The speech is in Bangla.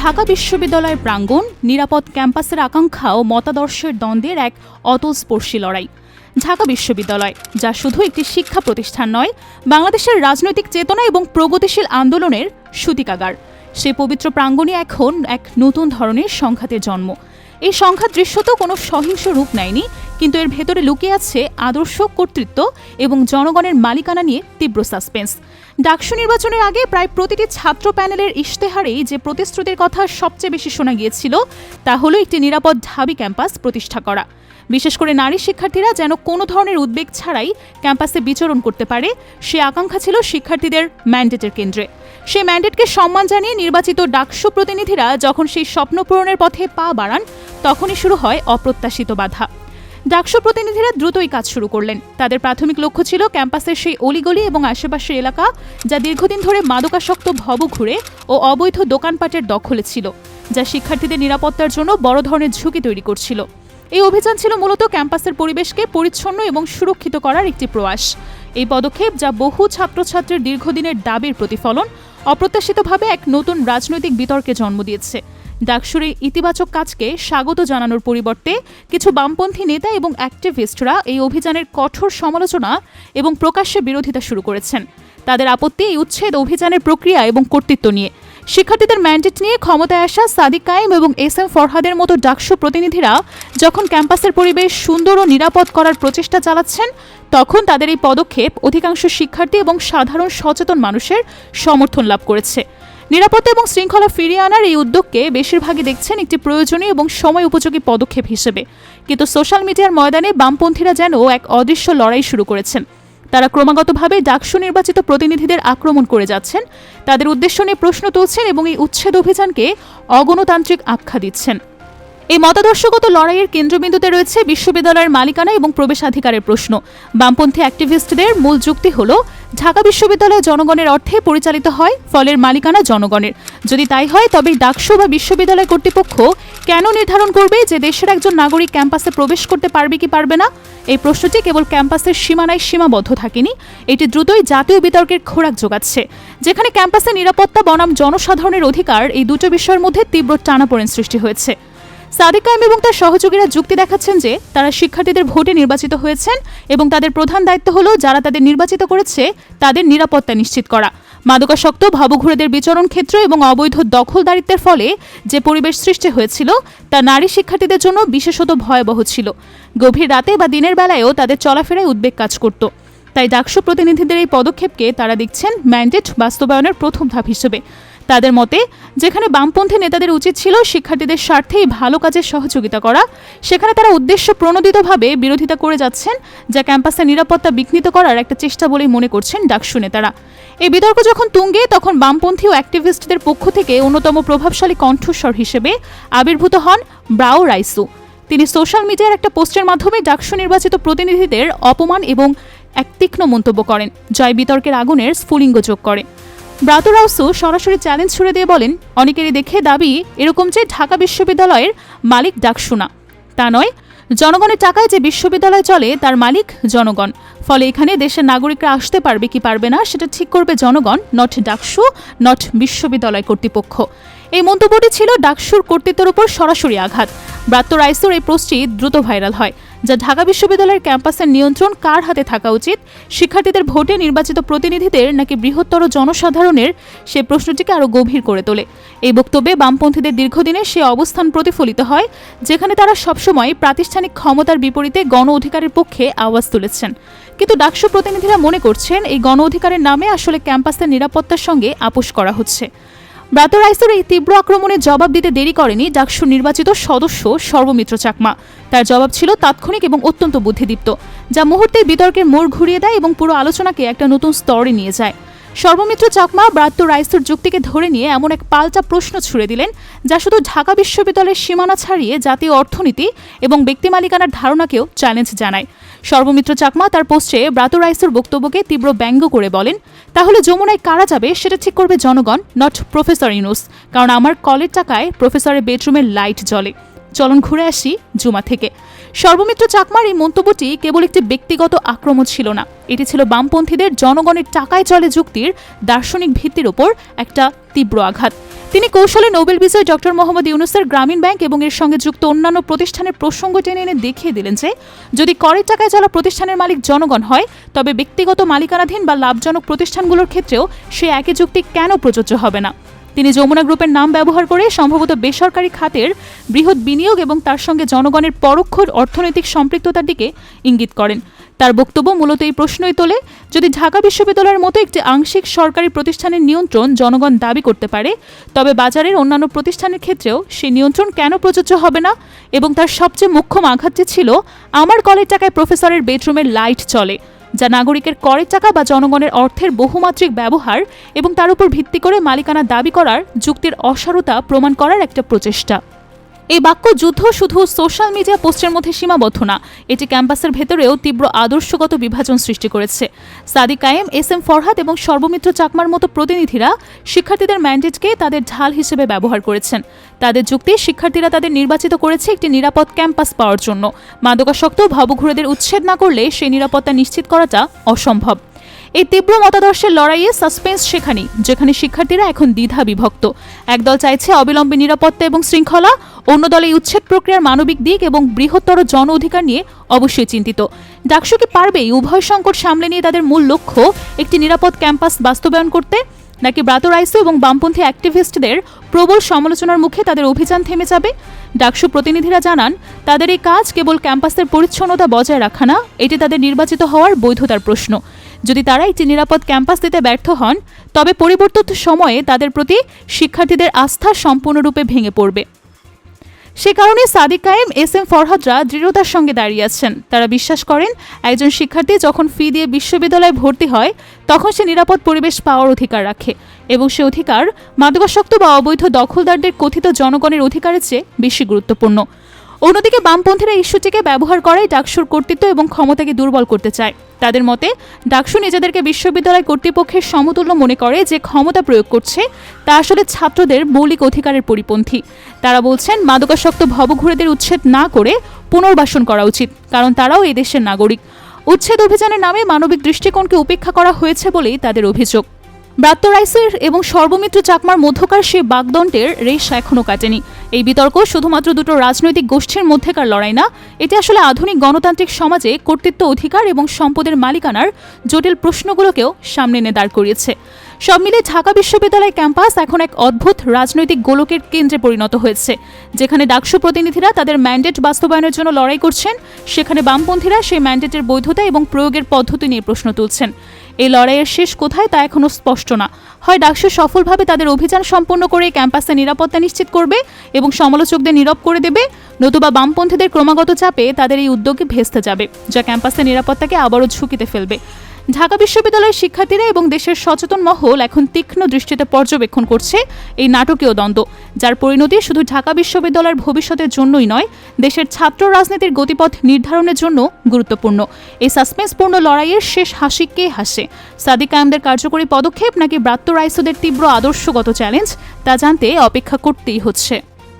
ঢাকা বিশ্ববিদ্যালয়ের প্রাঙ্গণ, নিরাপদ ক্যাম্পাসের আকাঙ্ক্ষা ও মতাদর্শের দ্বন্দ্বের এক অতলস্পর্শী লড়াই। ঢাকা বিশ্ববিদ্যালয়, যা শুধু একটি শিক্ষা প্রতিষ্ঠান নয়, বাংলাদেশের রাজনৈতিক চেতনা এবং প্রগতিশীল আন্দোলনের সূতিকাগার। সে পবিত্র প্রাঙ্গণে এখন এক নতুন ধরনের সংঘাতের জন্ম। এই সংঘাত দৃশ্যত কোনো সহিংস রূপ নেয়নি কিন্তু এর ভেতরে লুকিয়ে আছে আদর্শ কর্তৃত্ব এবং জনগণের মালিকানা নিয়ে তীব্র সাসপেন্স। ডাকসু নির্বাচনের আগে প্রায় প্রতিটি ছাত্র প্যানেলের ইশতেহারেই যে প্রতিশ্রুতির কথা সবচেয়ে বেশি শোনা গিয়েছিল, তা হলো একটি নিরাপদ ঢাবি ক্যাম্পাস প্রতিষ্ঠা করা। বিশেষ করে নারী শিক্ষার্থীরা যেন কোনো ধরনের উদ্বেগ ছাড়াই ক্যাম্পাসে বিচরণ করতে পারে, সে আকাঙ্ক্ষা ছিল শিক্ষার্থীদের ম্যান্ডেটের কেন্দ্রে। সেই ম্যান্ডেটকে সম্মান জানিয়ে নির্বাচিত ডাকসু প্রতিনিধিরা যখন সেই স্বপ্ন পূরণের পথে পা বাড়ান, তখনই শুরু হয় অপ্রত্যাশিত বাধা। ডাকসু প্রতিনিধিরা দ্রুতই কাজ শুরু করলেন। তাদের প্রাথমিক লক্ষ্য ছিল ক্যাম্পাসের সেই অলিগলি এবং আশেপাশের এলাকা যা দীর্ঘদিন ধরে মাদকাসক্ত ভব ঘুরে ও অবৈধ দোকানপাটের দখলে ছিল, যা শিক্ষার্থীদের নিরাপত্তার জন্য বড় ধরনের ঝুঁকি তৈরি করছিল। এই অভিযান ছিল মূলত ক্যাম্পাসের পরিবেশকে পরিচ্ছন্ন এবং সুরক্ষিত করার একটি প্রয়াস। এই পদক্ষেপ যা বহু ছাত্রছাত্রীর দীর্ঘদিনের দাবির প্রতিফলন, অপ্রত্যাশিতভাবে এক নতুন রাজনৈতিক বিতর্কে জন্ম দিয়েছে। ডাকসুর এই ইতিবাচক কাজকে স্বাগত জানানোর পরিবর্তে কিছু বামপন্থী নেতা এবং অ্যাক্টিভিস্টরা এই অভিযানের কঠোর সমালোচনা এবং প্রকাশ্যে বিরোধিতা শুরু করেছেন। তাদের আপত্তি, এই উচ্ছেদ অভিযানের প্রক্রিয়া এবং কর্তৃত্ব নিয়ে। শিক্ষার্থীদের ম্যান্ডেট নিয়ে ক্ষমতায় আসা সাদিক কায়েম এবং এস এম ফরহাদের মতো ডাকসু প্রতিনিধিরা যখন ক্যাম্পাসের পরিবেশ সুন্দর ও নিরাপদ করার প্রচেষ্টা চালাচ্ছেন, তখন তাদের এই পদক্ষেপ অধিকাংশ শিক্ষার্থী এবং সাধারণ সচেতন মানুষের সমর্থন লাভ করেছে। নিরাপত্তা এবং শৃঙ্খলা ফিরিয়ে আনার এই উদ্যোগকে বেশিরভাগই দেখছেন একটি প্রয়োজনীয় এবং সময় উপযোগী পদক্ষেপ হিসেবে। কিন্তু সোশ্যাল মিডিয়ার ময়দানে বামপন্থীরা যেন এক অদৃশ্য লড়াই শুরু করেছেন। তারা ক্রমাগতভাবে ডাকসু নির্বাচিত প্রতিনিধিদের আক্রমণ করে যাচ্ছেন। তাদের উদ্দেশ্য নিয়ে প্রশ্ন তুলছেন এবং এই উচ্ছেদ অভিযানকে অগণতান্ত্রিক আখ্যা দিচ্ছেন। এই মতাদর্শগত লড়াইয়ের কেন্দ্রবিন্দুতে রয়েছে বিশ্ববিদ্যালয়ের মালিকানা এবং প্রবেশাধিকারের প্রশ্ন। বামপন্থী অ্যাক্টিভিস্টদের মূল যুক্তি হল, ঢাকা বিশ্ববিদ্যালয় জনগণের অর্থে পরিচালিত হয়, ফলের মালিকানা জনগণের। যদি তাই হয়, তবে ডাকসু বা বিশ্ববিদ্যালয় কর্তৃপক্ষ কেন নির্ধারণ করবে যে দেশের একজন নাগরিক ক্যাম্পাসে প্রবেশ করতে পারবে কি পারবে না? এই প্রশ্নটি কেবল ক্যাম্পাসের সীমানায় সীমাবদ্ধ থাকেনি, এটি দ্রুতই জাতীয় বিতর্কের খোরাক যোগাচ্ছে। যেখানে ক্যাম্পাসের নিরাপত্তা, বনাম জনসাধারণের অধিকার, এই দুটো বিষয়ের মধ্যে তীব্র টানাপোড়েন সৃষ্টি হয়েছে। সাদিক কায়েম এবং তার সহযোগীরা যুক্তি দেখাচ্ছেন যে তারা শিক্ষার্থীদের ভোটে নির্বাচিত হয়েছেন এবং তাদের প্রধান দায়িত্ব হল যারা তাদের নির্বাচিত করেছে, তাদের নিরাপত্তা নিশ্চিত করা। মাদকাসক্ত ভাবঘুরেদের বিচরণ ক্ষেত্র এবং অবৈধ দখলদারিত্বের ফলে যে পরিবেশ সৃষ্টি হয়েছিল, তা নারী শিক্ষার্থীদের জন্য বিশেষত ভয়াবহ ছিল। গভীর রাতে বা দিনের বেলায়ও তাদের চলাফেরায় উদ্বেগ কাজ করত। তাই ডাকসু প্রতিনিধিদের এই পদক্ষেপকে তারা দেখছেন ম্যান্ডেট বাস্তবায়নের প্রথম ধাপ হিসেবে। তাদের মতে, যেখানে বামপন্থী নেতাদের উচিত ছিল শিক্ষার্থীদের স্বার্থেই ভালো কাজের সহযোগিতা করা, সেখানে তারা উদ্দেশ্য প্রণোদিতভাবে বিরোধিতা করে যাচ্ছেন, যা ক্যাম্পাসের নিরাপত্তা বিঘ্নিত করার একটা চেষ্টা বলেই মনে করছেন ডাকসু নেতারা। এই বিতর্ক যখন তুঙ্গে, তখন বামপন্থী ও অ্যাক্টিভিস্টদের পক্ষ থেকে অন্যতম প্রভাবশালী কণ্ঠস্বর হিসেবে আবির্ভূত হন ব্রাউ রাইসু। তিনি সোশ্যাল মিডিয়ার একটা পোস্টের মাধ্যমে ডাকসু নির্বাচিত প্রতিনিধিদের অপমান এবং এক তীক্ষ্ণ মন্তব্য করেন জয় বিতর্কের আগুনের স্ফুলিঙ্গ যোগ করে। ব্রাত রাউসু সরাসরি চ্যালেঞ্জ ছুড়ে দিয়ে বলেন, অনেকেরই দেখে দাবি এরকম যে ঢাকা বিশ্ববিদ্যালয়ের মালিক ডাকসু না তা নয়, জনগণের টাকায় যে বিশ্ববিদ্যালয় চলে, তার মালিক জনগণ। ফলে এখানে দেশের নাগরিকরা আসতে পারবে কি পারবে না, সেটা ঠিক করবে জনগণ নট ডাকসু নট বিশ্ববিদ্যালয় কর্তৃপক্ষ। এই মন্তব্যটি ছিল ডাকসুর কর্তৃত্বের উপর সরাসরি আঘাত। ব্রাত্য রাইসুর এই পোস্টটি দ্রুত ভাইরাল হয়। যা ঢাকা বিশ্ববিদ্যালয়ের ক্যাম্পাসের নিয়ন্ত্রণ কার হাতে থাকা উচিত? শিক্ষার্থীদের ভোটে নির্বাচিত প্রতিনিধিদের নাকি বৃহত্তর জনসাধারণের? সে প্রশ্নটিকে আরও গভীর করে তোলে। এই বক্তব্যে বামপন্থীদের দীর্ঘদিনের সে অবস্থান প্রতিফলিত হয়, যেখানে তারা সবসময় প্রাতিষ্ঠানিক ক্ষমতার বিপরীতে গণ অধিকারের পক্ষে আওয়াজ তুলেছেন। কিন্তু ডাকসু প্রতিনিধিরা মনে করছেন, এই গণ অধিকারের নামে আসলে ক্যাম্পাসের নিরাপত্তার সঙ্গে আপোষ করা হচ্ছে। ব্রাত রাইসের এই তীব্র আক্রমণে জবাব দিতে দেরি করেনি ডাকসুর নির্বাচিত সদস্য সর্বমিত্র চাকমা। তার জবাব ছিল তাৎক্ষণিক এবং অত্যন্ত বুদ্ধিদীপ্ত, যা মুহূর্তে বিতর্কের মোড় ঘুরিয়ে দেয় এবং পুরো আলোচনাকে একটা নতুন স্তরে নিয়ে যায়। সর্বমিত্র চাকমা ব্রাত্য রাইসুর যুক্তিকে ধরে নিয়ে এমন এক পাল্টা প্রশ্ন ছুড়ে দিলেন, যা শুধু ঢাকা বিশ্ববিদ্যালয়ের সীমানা ছাড়িয়ে জাতীয় অর্থনীতি এবং ব্যক্তি মালিকানার ধারণাকেও চ্যালেঞ্জ জানায়। সর্বমিত্র চাকমা তার পোস্টে ব্রাত রাইসুর বক্তব্যকে তীব্র ব্যঙ্গ করে বলেন, তাহলে যমুনায় কারা যাবে সেটা ঠিক করবে জনগণ নট প্রফেসর ইনুস কারণ আমার কলের টাকায় প্রফেসরের বেডরুমের লাইট জ্বলে। চলন ঘুরে আসি জুমা থেকে। সর্বমিত্র চাকমার এই মন্তব্যটি কেবল একটি ব্যক্তিগত আক্রমণ ছিল না। এটি ছিল বামপন্থীদের জনগণের টাকায় চলে যুক্তির দার্শনিক ভিত্তির ওপর একটা তীব্র আঘাত। তিনি কৌশলে নোবেল বিজয় ডক্টর মোহাম্মদ ইউনুসের গ্রামীণ ব্যাংক এবং এর সঙ্গে যুক্ত অন্যান্য প্রতিষ্ঠানের প্রসঙ্গ টেনে এনে দেখিয়ে দিলেন যে, যদি করের টাকায় চলা প্রতিষ্ঠানের মালিক জনগণ হয়, তবে ব্যক্তিগত মালিকানাধীন বা লাভজনক প্রতিষ্ঠানগুলোর ক্ষেত্রেও সে একই যুক্তি কেন প্রযোজ্য হবে না? তিনি যমুনা গ্রুপের নাম ব্যবহার করে সম্ভবত বেসরকারি খাতের বৃহৎ বিনিয়োগ এবং তার সঙ্গে জনগণের পরোক্ষ অর্থনৈতিক সম্পৃক্ততার দিকে ইঙ্গিত করেন। তার বক্তব্য মূলত এই প্রশ্নই তোলে, যদি ঢাকা বিশ্ববিদ্যালয়ের মতো একটি আংশিক সরকারি প্রতিষ্ঠানের নিয়ন্ত্রণ জনগণ দাবি করতে পারে, তবে বাজারের অন্যান্য প্রতিষ্ঠানের ক্ষেত্রেও সেই নিয়ন্ত্রণ কেন প্রযোজ্য হবে না? এবং তার সবচেয়ে মুখ্য যে ছিল, আমার কলের টাকায় প্রফেসরের বেডরুমের লাইট চলে। যা নাগরিকের করের টাকা বা জনগণের অর্থের বহুমাত্রিক ব্যবহার এবং তার উপর ভিত্তি করে মালিকানা দাবি করার যুক্তির অসারতা প্রমাণ করার একটা প্রচেষ্টা। এই বাক্য যুদ্ধ শুধু সোশ্যাল মিডিয়া পোস্টের মধ্যে সীমাবদ্ধ না, এটি ক্যাম্পাসের ভেতরেও তীব্র আদর্শগত বিভাজন সৃষ্টি করেছে। সাদি কায়েম, এস এম ফরহাদ এবং সর্বমিত্র চাকমার মতো প্রতিনিধিরা শিক্ষার্থীদের ম্যান্ডেটকে তাদের ঢাল হিসেবে ব্যবহার করেছেন। তাদের যুক্তি, শিক্ষার্থীরা তাদের নির্বাচিত করেছে একটি নিরাপদ ক্যাম্পাস পাওয়ার জন্য। মাদকাসক্ত, ভাবঘুরেদের উচ্ছেদ না করলে সেই নিরাপত্তা নিশ্চিত করাটা অসম্ভব। এই তীব্র মতাদর্শের লড়াইয়ে সাসপেন্স সেখানেই যেখানে শিক্ষার্থীরা এখন দ্বিধা বিভক্ত। একদল চাইছে অবিলম্বে নিরাপত্তা এবং শৃঙ্খলা, অন্য দল এই উচ্ছেদ প্রক্রিয়ার মানবিক দিক এবং বৃহত্তর জন অধিকার নিয়ে অবশ্যই চিন্তিত। ডাকসু কি পারবে? উভয় সংকট সামলে নিয়ে তাদের মূল লক্ষ্য একটি নিরাপদ ক্যাম্পাস বাস্তবায়ন করতে? নাকি ব্রাত রাইসু এবং বামপন্থী অ্যাক্টিভিস্টদের প্রবল সমালোচনার মুখে তাদের অভিযান থেমে যাবে? ডাকসু প্রতিনিধিরা জানান, তাদের এই কাজ কেবল ক্যাম্পাসের পরিচ্ছন্নতা বজায় রাখা না, এটি তাদের নির্বাচিত হওয়ার বৈধতার প্রশ্ন। যদি তারা একটি নিরাপদ ক্যাম্পাস দিতে ব্যর্থ হন, তবে পরিবর্তিত সময়ে তাদের প্রতি শিক্ষার্থীদের আস্থা সম্পূর্ণরূপে ভেঙে পড়বে। সে কারণে সাদিক কায়েম এস এম ফরহাদরা দৃঢ়তার সঙ্গে দাঁড়িয়ে আছেন। তারা বিশ্বাস করেন, একজন শিক্ষার্থী যখন ফি দিয়ে বিশ্ববিদ্যালয়ে ভর্তি হয়, তখন সে নিরাপদ পরিবেশ পাওয়ার অধিকার রাখে এবং সে অধিকার মাদকাসক্ত বা অবৈধ দখলদারদের কথিত জনগণের অধিকারের চেয়ে বেশি গুরুত্বপূর্ণ। অন্যদিকে বামপন্থীরা ইস্যুটিকে ব্যবহার করায় ডাকসুর কর্তৃত্ব এবং ক্ষমতাকে দুর্বল করতে চায়। তাদের মতে, ডাকসু নিজেদেরকে বিশ্ববিদ্যালয় কর্তৃপক্ষের সমতুল্য মনে করে যে ক্ষমতা প্রয়োগ করছে, তা আসলে ছাত্রদের মৌলিক অধিকারের পরিপন্থী। তারা বলছেন, মাদকাসক্ত ভবঘুরেদের উচ্ছেদ না করে পুনর্বাসন করা উচিত, কারণ তারাও এদেশের নাগরিক। উচ্ছেদ অভিযানের নামে মানবিক দৃষ্টিকোণকে উপেক্ষা করা হয়েছে বলেই তাদের অভিযোগ। ব্রাত্য রাইসের এবং সর্বমিত্র চাকমার মধ্যকার সে বাগদণ্ডের রেশ এখনও কাটেনি। এই বিতর্ক শুধুমাত্র দুটো রাজনৈতিক গোষ্ঠীর মধ্যেকার লড়াই না, এটি আসলে আধুনিক গণতান্ত্রিক সমাজে কর্তৃত্ব অধিকার এবং সম্পদের মালিকানার জটিল প্রশ্নগুলোকেও সামনে এনে দাঁড় করিয়েছে। সব মিলে ঢাকা বিশ্ববিদ্যালয় ক্যাম্পাস এখন এক অদ্ভুত রাজনৈতিক গোলকের কেন্দ্রে পরিণত হয়েছে, যেখানে ডাকসু প্রতিনিধিরা তাদের ম্যান্ডেট বাস্তবায়নের জন্য লড়াই করছেন, সেখানে বামপন্থীরা সেই ম্যান্ডেটের বৈধতা এবং প্রয়োগের পদ্ধতি নিয়ে প্রশ্ন তুলছেন। এই লড়াইয়ের শেষ কোথায় তা এখনও স্পষ্ট না। হয় ডাকসু সফলভাবে তাদের অভিযান সম্পন্ন করে ক্যাম্পাসে নিরাপত্তা নিশ্চিত করবে এবং সমালোচকদের নীরব করে দেবে, নতুবা বামপন্থীদের ক্রমাগত চাপে তাদের এই উদ্যোগে ভেস্তে যাবে, যা ক্যাম্পাসের নিরাপত্তাকে আবারও ঝুঁকিতে ফেলবে। ঢাকা বিশ্ববিদ্যালয়ের শিক্ষার্থীরা এবং দেশের সচেতন মহল এখন তীক্ষ্ণ দৃষ্টিতে পর্যবেক্ষণ করছে এই নাটকীয় দ্বন্দ্ব, যার পরিণতি শুধু ঢাকা বিশ্ববিদ্যালয়ের ভবিষ্যতের জন্যই নয়, দেশের ছাত্র রাজনীতির গতিপথ নির্ধারণের জন্য গুরুত্বপূর্ণ। এই সাসপেন্সপূর্ণ লড়াইয়ের শেষ হাসি কে হাসে? সাদিক কায়ামদের কার্যকরী পদক্ষেপ নাকি ব্রাত্য রাইসোদের তীব্র আদর্শগত চ্যালেঞ্জ, তা জানতে অপেক্ষা করতেই হচ্ছে।